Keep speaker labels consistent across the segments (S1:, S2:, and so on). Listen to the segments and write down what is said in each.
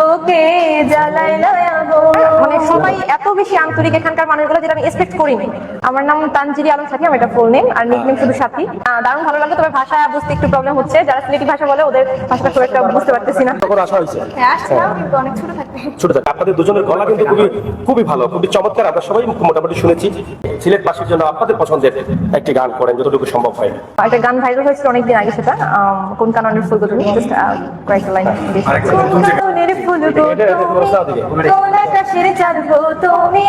S1: বুকে জ্বালাইলো
S2: মানে সবাই এত বেশি আন্তরিক এখানকার মানুষগুলো যেটা আমি এক্সপেক্ট করিনি। আমার নাম তানজিরি আলম সাথী আমার এটা ফুল নেম আর নিক নেম শুধু সাথী। দারুণ ভালো লাগল তবে ভাষা বুঝতে একটু প্রবলেম হচ্ছে। যারা সিলেটি ভাষা বলে ওদের ভাষাটা খুব একটা বুঝতে পারতেছি না।
S3: তখন আসা হয়েছে।
S1: হ্যাঁ আসছিলাম কিন্তু অনেক ছোট থাকতে।
S3: ছোট থাকে আপনাদের দুজনের গলা কিন্তু খুবই খুবই ভালো খুবই চমৎকার। আমরা সবাই মোটামুটি শুনেছি। সিলেট বাসীর জন্য আপনাদের পছন্দের একটি গান করেন যতটুকু সম্ভব হয়।
S2: একটা গান ভাইরাল হয়েছিল অনেকদিন আগে সেটা। কোন কারণের ফুল তুমি জাস্ট কয়েকটা লাইন ফুল। তুমি? কোন আকাশের চাঁদ তুমি?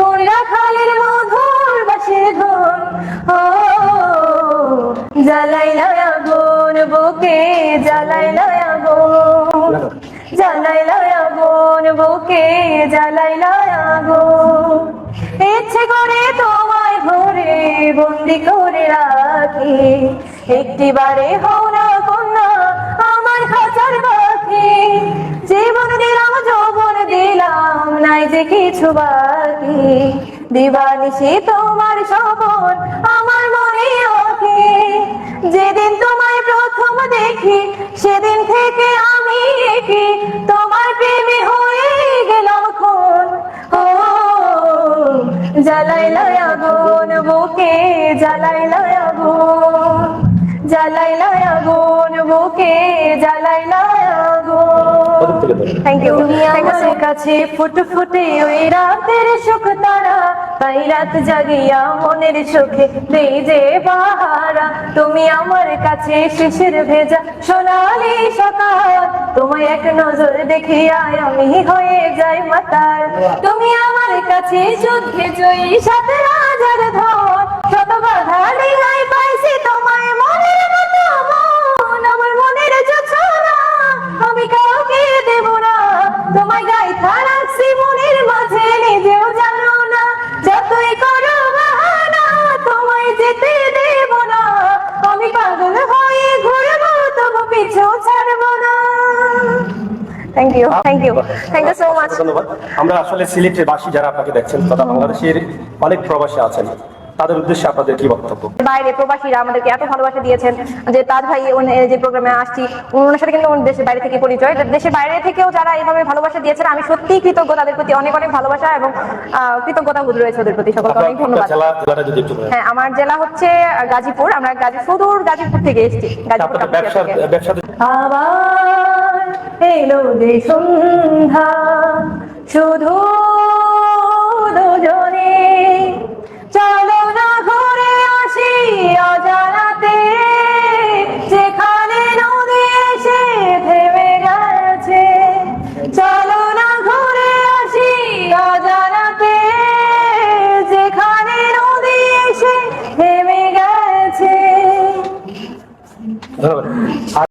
S2: কোন রাখালের মধুর বাসের ধন ও জ্বালাইলা আগুন, বুকে জ্বালাইলা আগুন। জ্বালাইলা আগুন, বুকে জ্বালাইলা আগুন। ইচ্ছে করে তোমায় ভরে বন্দি করে রাখি। একটি বারে হও না কন্যা, আমার খাঁচার পাখি জীবন দিলাম, যৌবন দিলাম, নাই যে কিছু বাকি। দিবানিসি তোমার সবন আমার মনে আঁকে যেদিন তোমায় প্রথম দেখি সেদিন থেকে আমি একি তোমার প্রেমে হয়ে গেলাম খুন ও জ্বালাইলাই আগুন বুকে জ্বালাইলাই আগুন জ্বালাইলাই আগুন বুকে জ্বালাইলাই আগুন। থ্যাংক ইউ তুমি আমার কাছে ফুট ফুটে ওই রাতের সুখ তারা তাই রাত জাগিয়া মনের চোখে দেই যে বাহারা তুমি আমার কাছে শিশির ভেজা সোনালি সকাল তোমায় এক নজর দেখিয়া আমি হয়ে যাই মাতার তুমি আমার কাছে যুদ্ধে জয়ী সাত রাজার ধন thank you thank you thank you so much
S3: ধন্যবাদ। আমরা আসলে সিলেটের বাসী যারা আপনাকে দেখছেন তথা বাংলাদেশের অনেক প্রবাসী আছেন তাদের উদ্দেশ্যে আপনাদের কি বক্তব্য?
S2: বাইরে প্রবাসীরা আমাদেরকে এত ভালোবাসা দিয়েছেন যে তাজ ভাই উনি যে প্রোগ্রামে আসছি ওনার সাথে কিন্তু দেশের বাইরে থেকে পরিচয়। দেশের বাইরে থেকেও যারা এইভাবে ভালোবাসা দিয়েছেন আমি সত্যিই কৃতজ্ঞ তাদের প্রতি অনেক অনেক ভালোবাসা এবং আহ, কৃতজ্ঞতা বোধ রয়েছে ওদের প্রতি। সকলকে অনেক ধন্যবাদ। হ্যাঁ আমার জেলা হচ্ছে গাজীপুর। আমরা গাজীপুর সুদূর গাজীপুর থেকে এসেছি। গাজীপুর
S3: ব্যবসা
S2: আবার এলো যে সন্ধ্যা শুধু